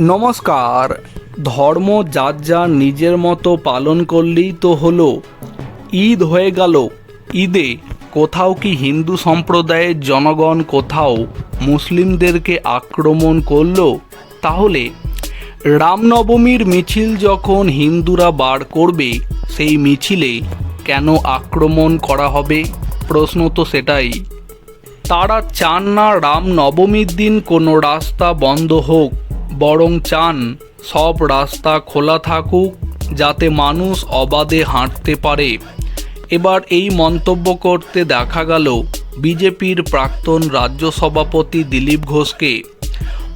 নমস্কার, ধর্ম যার যার নিজের মতো পালন করলেই তো হলো। ঈদ হয়ে গেল। ঈদে কোথাও কি হিন্দু সম্প্রদায়ের জনগণ কোথাও মুসলিমদেরকে আক্রমণ করল? তাহলে রামনবমীর মিছিল যখন হিন্দুরা বার করবে, সেই মিছিলে কেন আক্রমণ করা হবে? প্রশ্ন তো সেটাই। তারা চান না রামনবমীর দিন কোনো রাস্তা বন্ধ হোক। বরং চান, সব রাস্তা খোলা থাকুক, যাতে মানুষ অবাধে হাঁটতে পারে। এবার এই মন্তব্য করতে দেখা গেল বিজেপির প্রাক্তন রাজ্য সভাপতি দিলীপ ঘোষকে।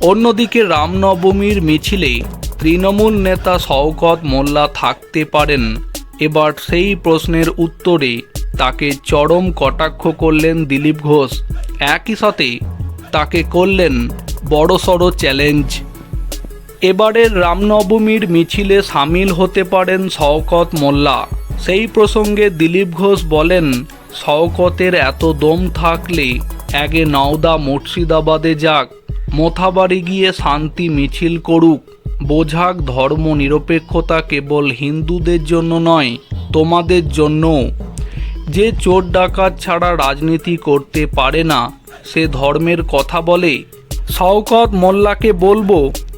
অন্যদিকে রামনবমীর মিছিলে তৃণমূল নেতা শওকত মোল্লা থাকতে পারেন। এবার সেই প্রশ্নের উত্তরে তাকে চরম কটাক্ষ করলেন দিলীপ ঘোষ। একই সাথে তাকে করলেন বড়সড় চ্যালেঞ্জ। এবারের রামনবমীর মিছিলে সামিল হতে পারেন শওকত মোল্লা। সেই প্রসঙ্গে দিলীপ ঘোষ বলেন, শওকতের এত দম থাকলে আগে নওদা মুর্শিদাবাদে যাক, মোথাবাড়ি গিয়ে শান্তি মিছিল করুক। বোঝাক ধর্ম নিরপেক্ষতা কেবল হিন্দুদের জন্য নয়, তোমাদের জন্যও। যে চোর ডাকাত ছাড়া রাজনীতি করতে পারে না, সে ধর্মের কথা বলে। শওকত মোল্লাকে বলব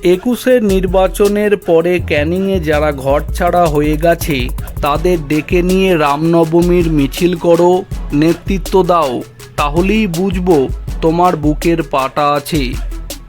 একুশের নির্বাচনের পরে ক্যানিংয়ে যারা ঘর ছাড়া হয়ে গেছে, তাদের ডেকে নিয়ে রামনবমীর মিছিল করো, নেতৃত্ব দাও, তাহলেই বুঝব তোমার বুকের পাটা আছে।